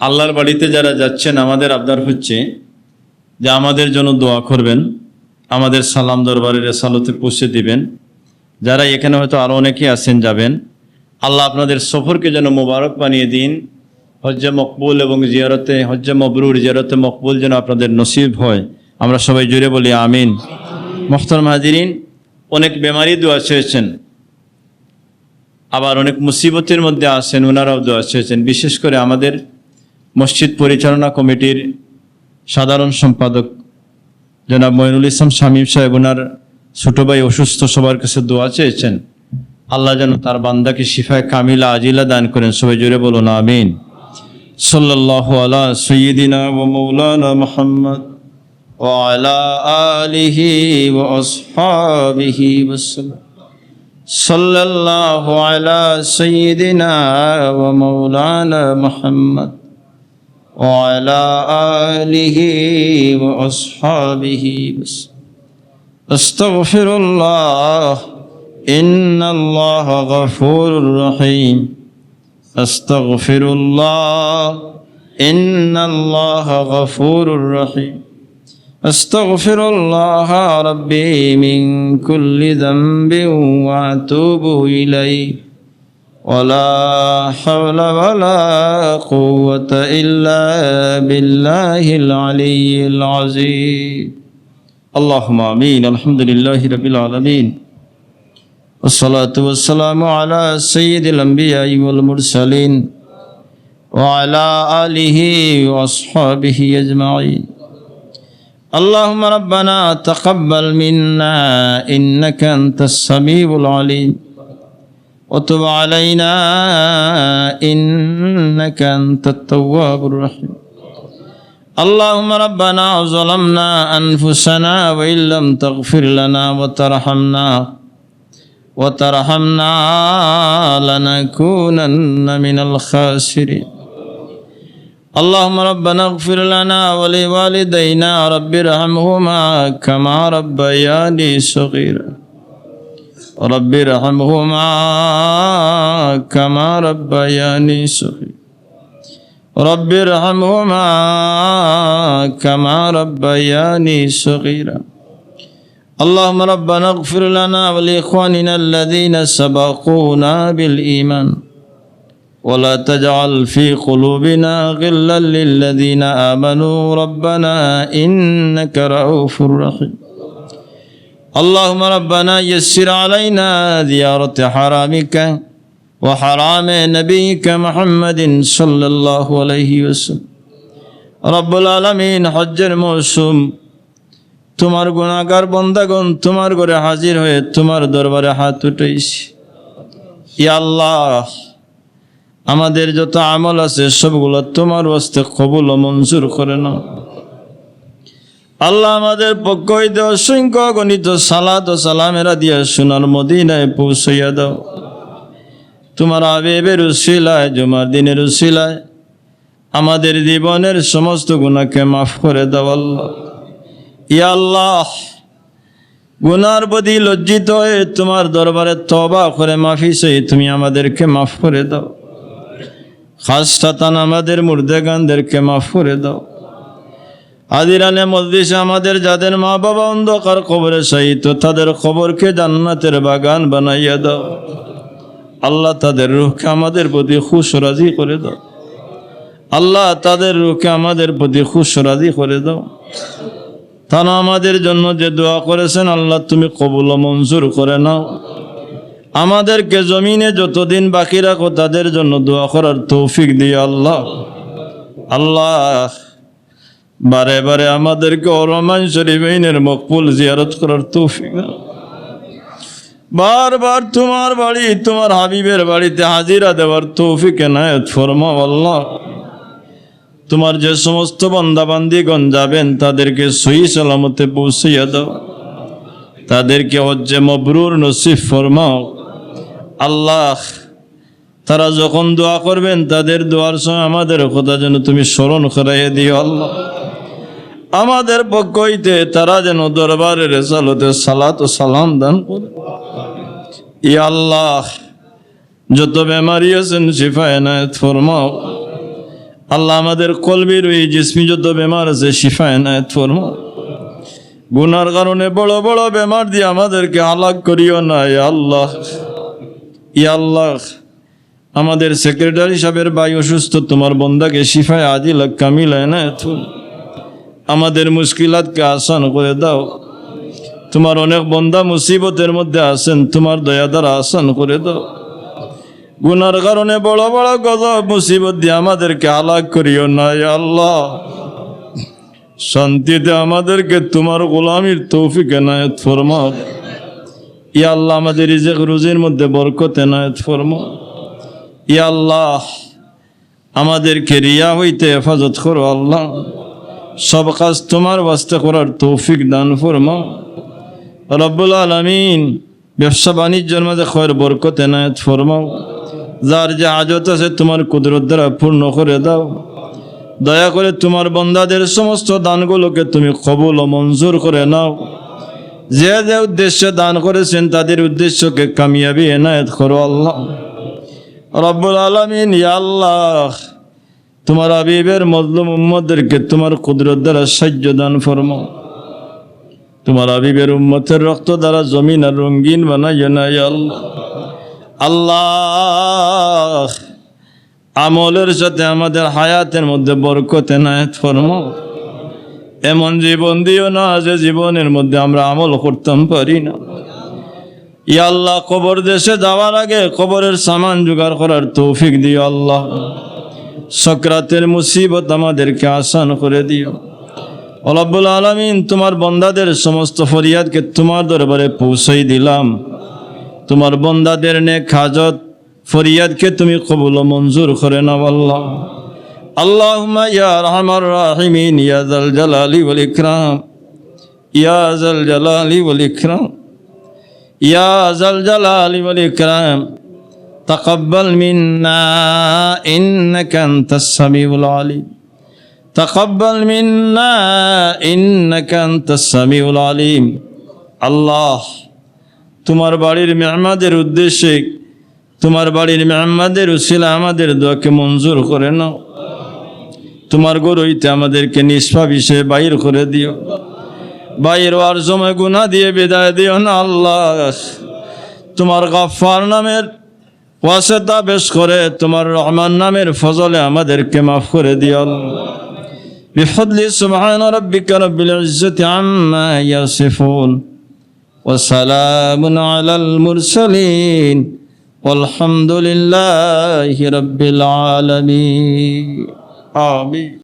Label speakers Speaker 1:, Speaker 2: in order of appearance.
Speaker 1: আল্লাহর বাড়িতে যারা যাচ্ছেন, আমাদের আবদার হচ্ছে যে আমাদের জন্য দোয়া করবেন, আমাদের সালাম দরবারের সালতে পৌঁছে দিবেন। যারা এখানে হয়তো আরও অনেকেই আছেন, যাবেন। আল্লাহ আপনাদের সফরকে যেন মোবারক বানিয়ে দিন। হজ্জে মকবুল এবং জিয়ারতে, হজ্জে মবরুর জিয়ারতে মকবুল যেন আপনাদের নসিব হয়। আমরা সবাই জুড়ে বলি, আমিন। মোখতার মাহাজিরিন অনেক বেমারি দোয়া চেয়েছেন। আবার অনেক মুসিবতের মধ্যে আছেন ওনারাও দোয়া চেয়েছেন। বিশেষ করে আমাদের মসজিদ পরিচালনা কমিটির সাধারণ সম্পাদক জনাব মইনুল ইসলাম শামীম সাহেব ওনার ছোট ভাই অসুস্থ সবার কাছে দোয়া চেয়েছেন আল্লাহ যেন তার বান্দাকে শিফায় কামিলা আজিলা দান করেন সবাই জুড়ে বলুন আমিন সাল্লাল্লাহু আলা সৈয়দিনা ও মৌলানা মোহাম্মদ وعلى آله وأصحابه وسلم صلى الله على سيدنا ومولانا محمد وعلى آله وأصحابه وسلم أستغفر الله. إن الله غفور رحيم. أستغفر الله. إن الله غفور رحيم. أستغفر الله ربي من كل ذنب وأتوب إليه. ولا حول ولا قوة إلا بالله العلي العظيم اللهم آمين الحمد لله رب العالمين والصلاة والسلام على سيد الأنبياء والمرسلين وعلى آله وأصحابه أجمعين اللهم ربنا تقبل منا إنك أنت السميع العليم وتب علينا إنك أنت التواب الرحيم اللهم ربنا ظلمنا أنفسنا وإن لم تغفر لنا وترحمنا وترحمنا لنكونن من الخاسرين اللهم ربنا اغفر لنا ولوالدينا رب ارحمهما كما ربياني صغيرا رب ارحمهما كما ربياني صغيرا رب ارحمهما كما ربياني صغيرا اللهم ربنا اغفر لنا ولإخواننا الذين سبقونا بالإيمان ولا تجعل في قلوبنا غلا للذين آمنوا ربنا إنك رؤوف رحيم اللهم ربنا يسر علينا زيارة حرامك وحرام نبيك محمد صلى الله عليه وسلم رب العالمين حج الموسم তোমার গুণাগার বন্দাগণ তোমার ঘরে হাজির হয়ে তোমার দরবারে হাত উঠেছি ইয়া আল্লাহ আমাদের যত আমল আছে সবগুলো তোমার বস্তে কবুল ও মঞ্জুর করে নাও আল্লাহ আমাদের পক্ষ হইতে অসংখ্য গণিত সালাদ ও সালামেরা দিয়া সোনার মদিনায় পৌঁছাইয়া দাও। তোমার আবেবের উশিলায় জুমার দিনের উশিলায় আমাদের জীবনের সমস্ত গুণাকে মাফ করে দাও আল্লাহ। ইয়া আল্লাহ, গুনার প্রতি লজ্জিত হয়ে তোমার দরবারে তবা করে মাফি চাই, তুমি আমাদেরকে মাফ করে দাও। খাস্তাতান আমাদের মুর্দেগানদেরকে মাফ করে দাও। আদিরানে মজলিসে আমাদের যাদের মা বাবা অন্ধকার কবরে সাহিত তাদের খবরকে জান্নাতের বাগান বানাইয়া দাও। আল্লাহ তাদের রুখকে আমাদের প্রতি খুশ রাজি করে দাও। আল্লাহ তাদের রুখকে আমাদের প্রতি খুশ রাজি করে দাও। তারা আমাদের জন্য যে দোয়া করেছেন, আল্লাহ তুমি কবুল মঞ্জুর করে নাও। আমাদেরকে জমিনে যতদিন বাকি রাখো, তাদের জন্য দোয়া করার তৌফিক দিয়ে আল্লাহ। আল্লাহ বারে বারে আমাদেরকে রহমান শরীফের মকবুল জিয়ারত করার তৌফিক বারবার তোমার বাড়ি, তোমার হাবিবের বাড়িতে হাজিরা দেওয়ার তৌফিক এনায়ত ফরমাও আল্লাহ। তোমার যে সমস্ত বন্দাবান্দিগণ যাবেন, তাদেরকে সহি সালামতে পৌঁছাইয়া দাও। তাদেরকে হজ্জে মবরুর নসিফ ফরমাও। আল্লাহ, তারা যখন দোয়া করবেন, তাদের দোয়ার সময় আমাদের কথা যেন তুমি স্মরণ করাইয়া দিও আল্লাহ। আমাদের পক্ষ হইতে তারা যেন দরবারের রেসালতে সালাত ও সালাম দান ই আল্লাহ, যত বেমারি আছেন শিফা এনায়ত ফরমাও। আল্লাহ আমাদের কলবির ওই জিসমি যত বেমার আছে শিফা এনায়ত ফরমো গুনার কারণে বড় বড় বেমার দিয়ে আমাদেরকে আলাগ করিও না ইয়া আল্লাহ। ই আল্লাহ, আমাদের সেক্রেটারি সাহেবের ভাই অসুস্থ, তোমার বন্দাকে শিফায় আজিল কামিল এনায়ত ফরমো। আমাদের মুশকিলাতকে আসান করে দাও। তোমার অনেক বন্দা মুসিবতের মধ্যে আসেন তোমার দয়া দ্বারা আসান করে দাও। গুনার কারণে বড় বড় গজব, মুসিবত দিয়ে আমাদেরকে আলাগ করিও না আল্লাহ। শান্তিতে আমাদেরকে তোমার গোলামির তৌফিক এনায়ত ফরমাও। ইয়া আল্লাহ, আমাদের রিজেক রুজির মধ্যে বরকত এনায়ত ফরমাও। ইয়া আল্লাহ, আমাদেরকে রিয়া হইতে হেফাজত করো, আল্লাহ। সব কাজ তোমার বাস্তে করার তৌফিক দান ফরমাও রব্বুল আলমিন ব্যবসা বাণিজ্যের মাঝে খয়ের বরকত এনায়ত ফরমাও যার যে আজত আছে তোমার কুদরত দ্বারা পূর্ণ করে দাও। দয়া করে তোমার বন্দাদের সমস্ত দানগুলোকে তুমি কবুল ও মঞ্জুর করে নাও। যে যে উদ্দেশ্যে দান করেছেন তাদের উদ্দেশ্যকে কামিয়াবি এনায়ত করো আল্লাহ। রব্বুল আলমিন, ইয়া আল্লাহ। তোমার আবিবের মজলুম উম্মদেরকে তোমার কুদরত দ্বারা সাহায্য দান ফরমাও। তোমার আবিবের উম্মতের রক্ত দ্বারা জমিন আর রঙ্গিন বানাইও না আল্লাহ। আল্লাহ, আমলের সাথে আমাদের হায়াতের মধ্যে বরকত এনায়ত ফরমাও। এমন জীবন দিও না যে জীবনের মধ্যে আমরা আমল করতাম পারি না। ইয়া আল্লাহ, কবর দেশে যাওয়ার আগে কবরের সামান জোগাড় করার তৌফিক দিও আল্লাহ। সক্রাতের মুসিবত আমাদেরকে আসান করে দিও। অলাবুল আলমিন, তোমার বন্দাদের সমস্ত ফরিয়াদকে তোমার দরবারে পৌঁছাই দিলাম। তোমার বন্দাদের নে খাজত ফরিয়াদকে তুমি কবুল মঞ্জুর করে নাও আল্লাহ। আল্লাহুম্মা ইয়া تقبل منا إنك أنت السميع العليم تقبل منا إنك أنت السميع العليم الله তোমার বাড়ির মেহমাদের উদ্দেশ্যে তোমার বাড়ির মেহমাদের উসিলা আমাদের দোয়াকে মঞ্জুর করে নাও তোমার গরুইতে আমাদেরকে নিষ্পাপ হিসেবে বাইর করে দিও বাইর হওয়ার সময় গুণা দিয়ে বিদায় দিও না আল্লাহ তোমার গাফার নামের ওয়াসেতা বেশ করে তোমার রহমান নামের ফজলে আমাদেরকে মাফ করে দিও بفضل سبحان ربك رب العزة عما يصفون وسلام على المرسلين والحمد لله رب العالمين آمين